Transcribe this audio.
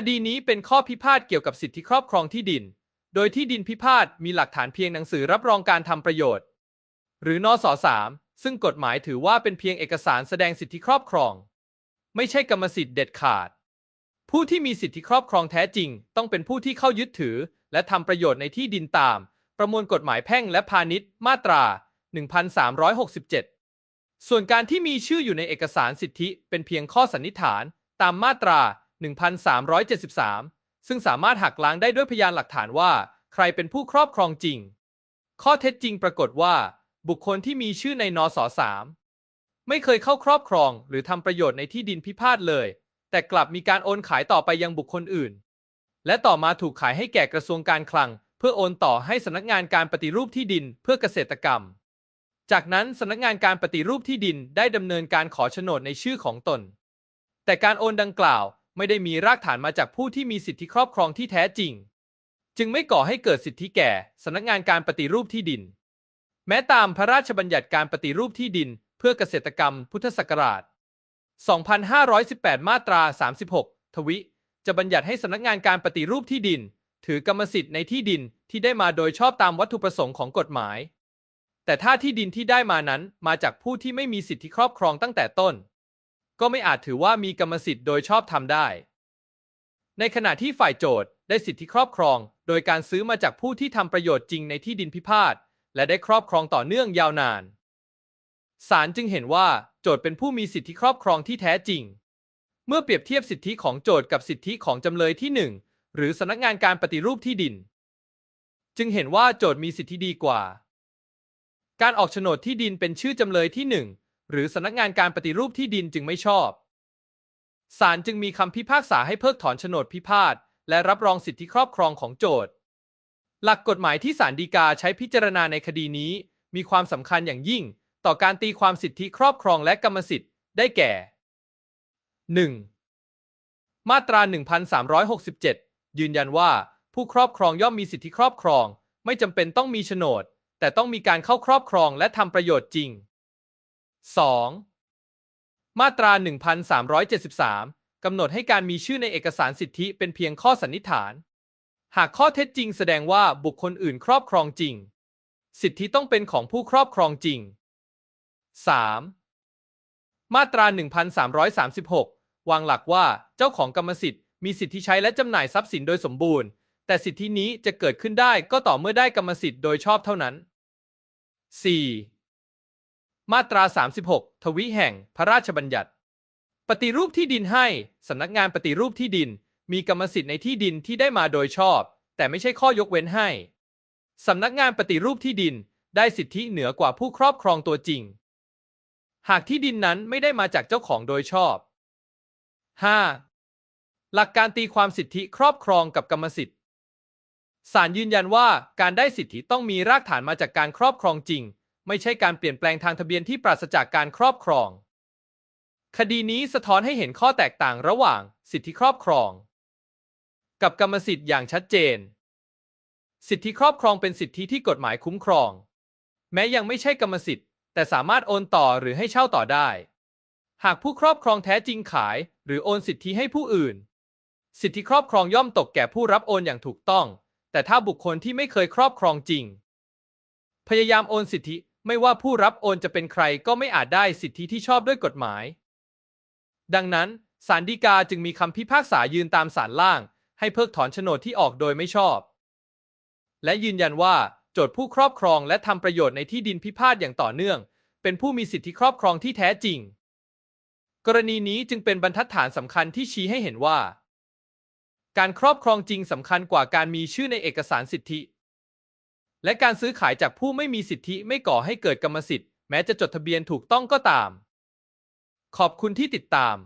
คดีนี้เป็นข้อพิพาทเกี่ยวกับสิทธิครอบครองที่ดิน โดยที่ดินพิพาทมีหลักฐานเพียงหนังสือรับรองการทำประโยชน์ หรือนอสสามซึ่งกฎหมายถือว่าเป็นเพียงเอกสารแสดงสิทธิครอบครอง ไม่ใช่กรรมสิทธิ์เด็ดขาด ผู้ที่มีสิทธิครอบครองแท้จริง ต้องเป็นผู้ที่เข้ายึดถือ และทำประโยชน์ในที่ดินตาม ประมวลกฎหมายแพ่งและพาณิชย์ มาตรา 1367 ส่วนการที่มีชื่ออยู่ในเอกสารสิทธิเป็นเพียงข้อสันนิษฐาน ตามมาตรา 1373 ซึ่งสามารถหักล้างได้ด้วยพยานหลักฐานว่า ใครเป็นผู้ครอบครองจริง ข้อเท็จจริงปรากฏว่า บุคคลที่มีชื่อในนสสามไม่เคยเข้าครอบครอง หรือทำประโยชน์ในที่ดินพิพาทเลย แต่กลับมีการโอนขายต่อไปยังบุคคลอื่น และต่อมาถูกขายให้แก่กระทรวงการคลัง เพื่อโอนต่อให้สำนักงานการปฏิรูปที่ดินเพื่อเกษตรกรรม จากนั้นสำนักงานการปฏิรูปที่ดินได้ดำเนินการขอโฉนดในชื่อของตน แต่การโอนดังกล่าว ไม่ได้มีรากฐานมาจากผู้ที่มีสิทธิครอบครองที่แท้จริง จึงไม่ก่อให้เกิดสิทธิแก่สำนักงานการปฏิรูปที่ดิน แม้ตามพระราชบัญญัติการปฏิรูปที่ดิน เพื่อเกษตรกรรมพุทธศักราช 2518 มาตรา 36 ทวิ จะบัญญัติให้สำนักงานการปฏิรูปที่ดิน ถือกรรมสิทธิ์ในที่ดินที่ได้มาโดยชอบตามวัตถุประสงค์ของกฎหมาย แต่ถ้าที่ดินที่ได้มานั้นมาจากผู้ที่ไม่มีสิทธิครอบครองตั้งแต่ต้น ก็ไม่อาจถือว่ามีกรรมสิทธิ์โดยชอบทำได้ ในขณะที่ฝ่ายโจทย์ได้สิทธิครอบครอง โดยการซื้อมาจากผู้ที่ทำประโยชน์จริงในที่ดินพิพาทและได้ครอบครองต่อเนื่องยาวนานศาลจึงเห็นว่าโจทย์เป็นผู้มีสิทธิครอบครองที่แท้จริง เมื่อเปรียบเทียบสิทธิของโจทย์กับสิทธิของจำเลยที่หนึ่งหรือสำนักงานการปฏิรูปที่ดิน จึงเห็นว่าโจทย์มีสิทธิดีกว่า การออกโฉนดที่ดินเป็นชื่อจำเลยที่หนึ่ง หรือสำนักงานการปฏิรูปที่ดินจึงไม่ชอบ ศาลจึงมีคำพิพากษาให้เพิกถอนโฉนดพิพาทและรับรองสิทธิครอบครองของโจทย์ หลักกฎหมายที่ศาลฎีกาใช้พิจารณาในคดีนี้ มีความสำคัญอย่างยิ่ง ต่อการตีความสิทธิครอบครองและกรรมสิทธิ์ได้แก่ 1. มาตรา 1367 ยืนยันว่า ผู้ครอบครองย่อมมีสิทธิครอบครอง ไม่จำเป็นต้องมีโฉนด แต่ต้องมีการเข้าครอบครองและทำประโยชน์จริง 2. มาตรา 1373 กำหนดให้การมีชื่อในเอกสารสิทธิเป็นเพียงข้อสันนิษฐาน หากข้อเท็จจริงแสดงว่าบุคคลอื่นครอบครองจริง สิทธิต้องเป็นของผู้ครอบครองจริง 3. มาตรา 1336 วางหลักว่าเจ้าของกรรมสิทธิ์มีสิทธิใช้และจำหน่ายทรัพย์สินโดยสมบูรณ์ แต่สิทธินี้จะเกิดขึ้นได้ก็ต่อเมื่อได้กรรมสิทธิ์โดยชอบเท่านั้น 4. มาตรา 36 ทวิแห่งพระราชบัญญัติ ปฏิรูปที่ดินให้สำนักงานปฏิรูปที่ดิน มีกรรมสิทธิ์ในที่ดินที่ได้มาโดยชอบ แต่ไม่ใช่ข้อยกเว้นให้สำนักงานปฏิรูปที่ดินได้สิทธิเหนือกว่าผู้ครอบครองตัวจริง หากที่ดินนั้นไม่ได้มาจากเจ้าของโดยชอบ 5. หลักการตีความสิทธิครอบครองกับกรรมสิทธิ์ศาลยืนยันว่าการได้สิทธิต้องมีรากฐานมาจากการครอบครองจริง ไม่ใช่การเปลี่ยนแปลงทางทะเบียนที่ปราศจากการครอบครอง คดีนี้สะท้อนให้เห็นข้อแตกต่างระหว่าง สิทธิครอบครอง กับกรรมสิทธิ์อย่างชัดเจน สิทธิครอบครองเป็นสิทธิที่กฎหมายคุ้มครอง แม้ยังไม่ใช่กรรมสิทธิ์ แต่สามารถโอนต่อหรือให้เช่าต่อได้ หากผู้ครอบครองแท้จริงขาย หรือโอนสิทธิให้ผู้อื่น สิทธิครอบครองย่อมตกแก่ผู้รับโอนอย่างถูกต้อง แต่ถ้าบุคคลที่ไม่เคยครอบครองจริง พยายามโอนสิทธิ ไม่ว่าผู้รับโอนจะเป็นใครก็ไม่อาจได้สิทธิที่ชอบด้วยกฎหมาย ดังนั้นศาลฎีกาจึงมีคำพิพากษายืนตามศาลล่าง ให้เพิกถอนโฉนดที่ออกโดยไม่ชอบ และยืนยันว่าโจทย์ผู้ครอบครองและทำประโยชน์ในที่ดินพิพาทอย่างต่อเนื่อง เป็นผู้มีสิทธิครอบครองที่แท้จริง กรณีนี้จึงเป็นบรรทัดฐานสำคัญที่ชี้ให้เห็นว่า การครอบครองจริงสำคัญกว่าการมีชื่อในเอกสารสิทธิ และการซื้อขายจากผู้ไม่มีสิทธิไม่ก่อให้เกิดกรรมสิทธิ์ แม้จะจดทะเบียนถูกต้องก็ตาม ขอบคุณที่ติดตาม